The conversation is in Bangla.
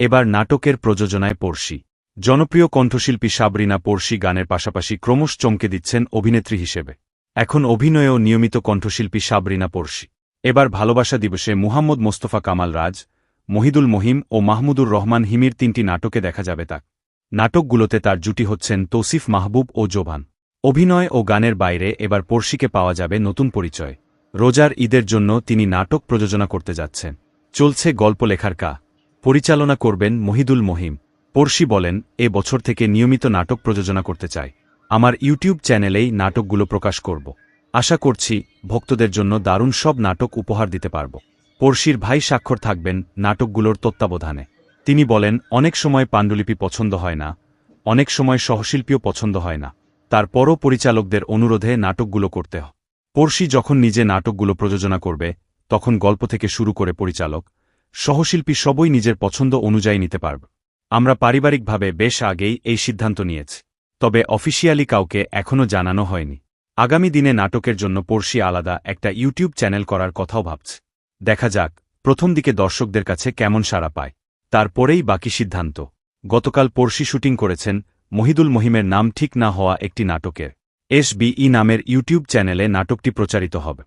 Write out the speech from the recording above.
এবার নাটকের প্রযোজনায় পড়শি। জনপ্রিয় কণ্ঠশিল্পী সাবরিনা পড়শি গানের পাশাপাশি ক্রমশ চমকে দিচ্ছেন অভিনেত্রী হিসেবে। এখন অভিনয়েও নিয়মিত কণ্ঠশিল্পী সাবরিনা পড়শি। এবার ভালোবাসা দিবসে মুহাম্মদ মোস্তফা কামাল রাজ, মহিদুল মহিম ও মাহমুদুর রহমান হিমির তিনটি নাটকে দেখা যাবে তাক। নাটকগুলোতে তার জুটি হচ্ছেন তৌসিফ মাহবুব ও জোভান অভিনয় ও গানের বাইরে এবার পড়শিকে পাওয়া যাবে নতুন পরিচয়। রোজার ঈদের জন্য তিনি নাটক প্রযোজনা করতে যাচ্ছেন। চলছে গল্প লেখার কা। পরিচালনা করবেন মহিদুল মহিম। পড়শি বলেন, এ বছর থেকে নিয়মিত নাটক প্রযোজনা করতে চাই। আমার ইউটিউব চ্যানেলেই নাটকগুলো প্রকাশ করব। আশা করছি, ভক্তদের জন্য দারুণ সব নাটক উপহার দিতে পারব। পড়শির ভাই স্বাক্ষর থাকবেন নাটকগুলোর তত্ত্বাবধানে। তিনি বলেন, অনেক সময় পাণ্ডুলিপি পছন্দ হয় না। অনেক সময় সহশিল্পীও পছন্দ হয় না। তারপরও পরিচালকদের অনুরোধে নাটকগুলো করতে হয় পড়শি যখন নিজে নাটকগুলো প্রযোজনা করবে, তখন গল্প থেকে শুরু করে পরিচালক সহশিল্পী সবই নিজের পছন্দ অনুযায়ী নিতে পারবে। আমরা পারিবারিকভাবে বেশ আগেই এই সিদ্ধান্ত নিয়েছি, তবে অফিসিয়ালি কাউকে এখনও জানানো হয়নি। আগামী দিনে নাটকের জন্য পড়শি আলাদা একটা ইউটিউব চ্যানেল করার কথাও ভাবছে। দেখা যাক, প্রথম দিকে দর্শকদের কাছে কেমন সাড়া পায়। তারপরেই বাকি সিদ্ধান্ত। গতকাল পড়শি শুটিং করেছেন মহিদুল মহিমের নাম ঠিক না হওয়া একটি নাটকের, এস নামের ইউটিউব চ্যানেলে নাটকটি প্রচারিত হবে।